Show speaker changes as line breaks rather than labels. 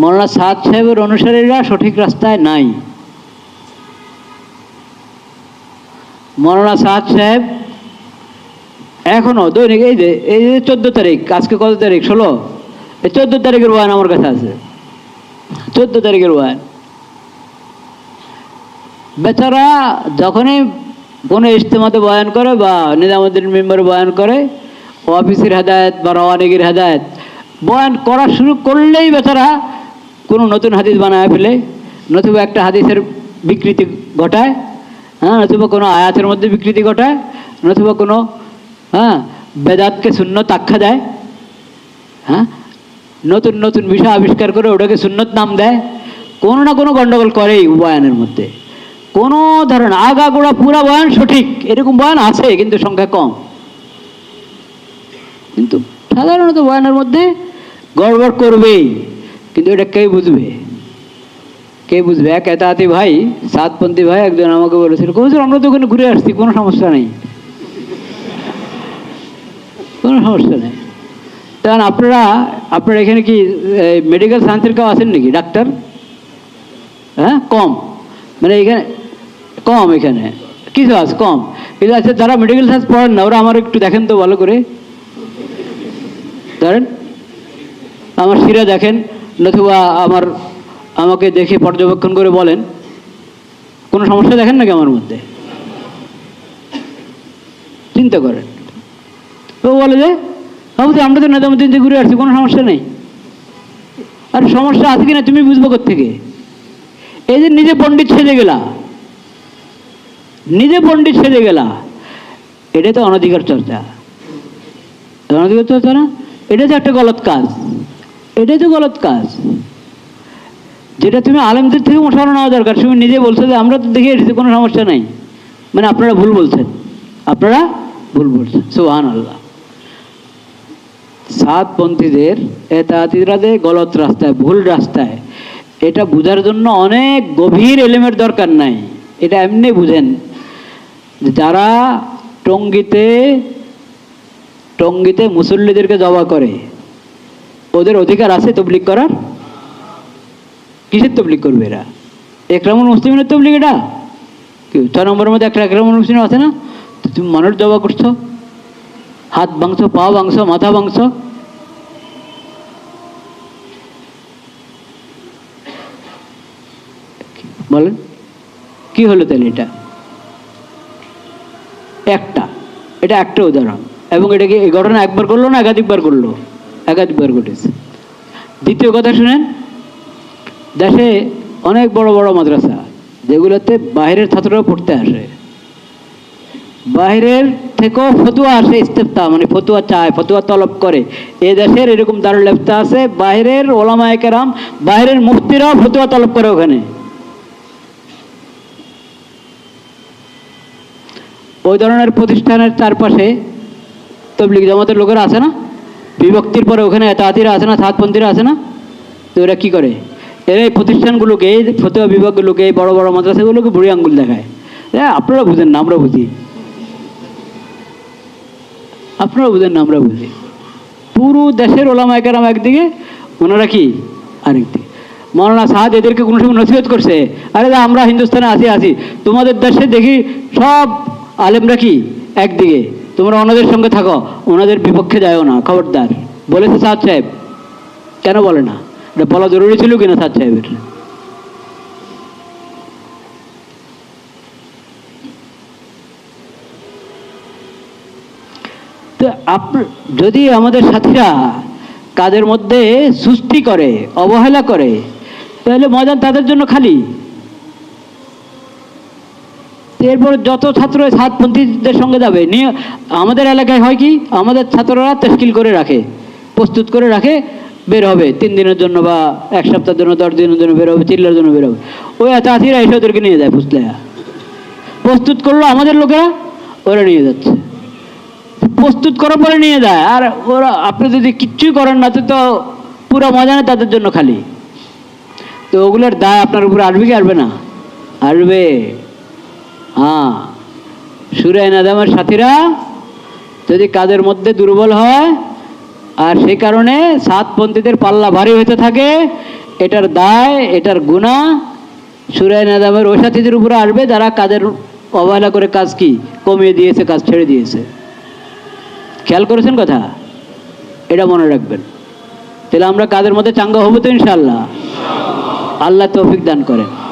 মৌলানা সাদ সাহেবের অনুসারীরা সঠিক রাস্তায় নাই। মৌলানা সাদ সাহেব এখনও দৈনিক, এই যে এই যে চোদ্দ তারিখ, আজকে কত তারিখ? ষোলো? এই চোদ্দ তারিখের বয়ান আমার কাছে আছে। চোদ্দ তারিখের বয়ান বেচারা যখনই কোনো ইজতেমাতে বয়ান করে বা নিজামুদ্দিন মেম্বার বয়ান করে, অফিসের হেদায়ত বা রওয়ানিগির হেদায়ত, বয়ান করা শুরু করলেই বেচারা কোনো নতুন হাদিস বানায় ফেলে, নতুবা একটা হাদিসের বিকৃতি ঘটায় হ্যাঁ নতুবা কোনো আয়াতের মধ্যে বিকৃতি ঘটায়, নতুবা কোনো হ্যাঁ বেদাতকে শূন্য আখ্যা দেয় হ্যাঁ নতুন নতুন বিষয় আবিষ্কার করে ওটাকে সুন্নত নাম দেয়, কোনো না কোনো গণ্ডগোল করেই বয়ানের মধ্যে। কোনো ধরনের আগা গোড়া পুরা বয়ান সঠিক, এরকম বয়ান আছে, কিন্তু সংখ্যা কম। কিন্তু সাধারণত বয়ানের মধ্যে গড়বড় করবেই। কিন্তু এটা কে বুঝবে? কে বুঝবে? এক এতাহাতি ভাই, সাতপন্থী ভাই একজন আমাকে বলেছিল হুজুর আমরা তো ওখানে ঘুরে আসছি, কোনো সমস্যা নেই। কোনো সমস্যা নেই। কারণ আপনারা আপনারা এখানে কি মেডিকেল সায়েন্সের কেউ আছেন নাকি? ডাক্তার? হ্যাঁ? কম। মানে এখানে, কম এখানে। কিছু আছে কম। কিন্তু আছে যারা মেডিকেল সায়েন্স পড়েন না, ওরা আমার একটু দেখেন তো ভালো করে। ধরেন, আমার শিরা দেখেন। নতুবা আমার, আমাকে দেখে পর্যবেক্ষণ করে বলেন, কোনো সমস্যা দেখেন নাকি আমার মধ্যে? চিন্তা করেন। ও বলে যে ভাবতে আমরা তো নেতামুদ্দিন থেকে ঘুরে আসছি, কোনো সমস্যা নেই। আর সমস্যা আছে কিনা তুমি বুঝব থেকে এই যে নিজে পণ্ডিত সেজে গেলা। নিজে পণ্ডিত সেজে গেলা। এটাই তো অনধিকার চর্চা। অনধিকার চর্চা না? এটা তো একটা গলত কাজ। এটাই তো গলত কাজ। যেটা তুমি আলেমদের থেকে মশানো নেওয়া দরকার, তুমি নিজে বলছো যে আমরা তো দেখে এসেছি কোনো সমস্যা নাই। মানে আপনারা ভুল বলছেন। আপনারা ভুল বলছেন। সুহান আল্লাহ সাতপন্থীদের এতাতিরাদের গলত রাস্তায়, ভুল রাস্তায়। এটা বোঝার জন্য অনেক গভীর এলেমের দরকার নাই। এটা এমনি বুঝেন। যারা টঙ্গিতে টঙ্গিতে মুসল্লিদেরকে জবা করে ওদের অধিকার আছে তবলিক করার? কিসের তবলিক করবে এরা? একরামুল মুসলিমের তবলিক এটা? কি ছয় নম্বরের মধ্যে একটা একরামুল মুসলিম আছে না? তো তুমি মানুষ জবা করছ? হাত ভাঙছো, পা ভাঙছো, মাথা ভাঙছো? বলেন, কি হলো তাহলে এটা? একটা এটা একটা উদাহরণ। এবং এটাকে এই ঘটনা একবার করল না একাধিকবার করল? একাধিকবার ঘটেছে। দ্বিতীয় কথা শুনেন, দেশে অনেক বড় বড় মাদ্রাসা যেগুলোতে বাইরের ছাত্ররা পড়তে আসে। বাইরের থেকেও ফতুয়া আসে ইস্তেফতা মানে ফতুয়া চায়, ফতুয়া তলব করে। এ দেশের এরকম দারুল ইফতা আছে বাইরের ওলামায়ে কেরাম বাইরের মুফতিরাও ফতুয়া তলব করে ওখানে। ওই ধরনের প্রতিষ্ঠানের চারপাশে তবলিগ জামাতের লোকেরা আছে না? বিভক্তির পরে ওখানে তাঁতিরা আছে না সাতপন্থীরা আছে না? তো এরা কী করে? এরা এই প্রতিষ্ঠানগুলোকে, এই ফতুয়া বিভাগগুলোকে, এই বড় বড় মাদ্রাসাগুলোকে বুড়ি আঙ্গুল দেখায়। হ্যাঁ আপনারা বুঝেন না, আমরা বুঝি। আপনারা বুঝেন না, আমরা বুঝি। পুরো দেশের ওলামা একরাম একদিকে, ওনারা কি? আরেকদিকে। মৌলানা সাহাদ এদেরকে কোনো সময় নসিহত করছে? আরে দা আমরা হিন্দুস্তানে আসি আছি তোমাদের দেশে দেখি সব আলেমরা কি? একদিকে। তোমরা ওনাদের সঙ্গে থাকো, ওনাদের বিপক্ষে যাও না, খবরদার। বলেছে সাদ সাহেব। কেন বলে না? এটা বলা জরুরি ছিল কিনা সাদ সাহেবের? তো আপ, যদি আমাদের সাথীরা কাদের মধ্যে সুস্থি করে, অবহেলা করে, তাহলে ময়দান তাদের জন্য খালি। এরপর যত ছাত্র সাতপন্থীদের সঙ্গে যাবে, নিয়ে আমাদের এলাকায় হয় কি? আমাদের ছাত্ররা তেস্কিল করে রাখে, প্রস্তুত করে রাখে, বের হবে। তিন দিনের জন্য বা এক সপ্তাহের জন্য, দশ দিনের জন্য বের হবে, চিল্লার জন্য বের হবে। ওই চাষিরা এসে ওদেরকে নিয়ে যায় ফুসলে প্রস্তুত করল আমাদের লোকেরা, ওরা নিয়ে যাচ্ছে। প্রস্তুত করার পরে নিয়ে যায়। আর ওরা, আপনি যদি কিচ্ছুই করেন না, তো পুরো ময়দানে তাদের জন্য খালি। তো ওগুলোর দায় আপনার উপরে আসবে কি, আসবে না? আসবে। হ্যাঁ। সুরে নাদামের সাথীরা যদি কাদের মধ্যে দুর্বল হয়, আর সেই কারণে সাতপন্থীদের পাল্লা ভারী হতে থাকে, এটার দায়, এটার গুণা সুরায় নাদামের ওই সাথীদের উপরে আসবে যারা কাজের অবহেলা করে কাজ কি? কমিয়ে দিয়েছে, কাজ ছেড়ে দিয়েছে। খেয়াল করেছেন কথা? এটা মনে রাখবেন। তাহলে আমরা কাজের মধ্যে চাঙ্গা হব তো ইনশাল্লাহ আল্লাহ তৌফিক দান করেন।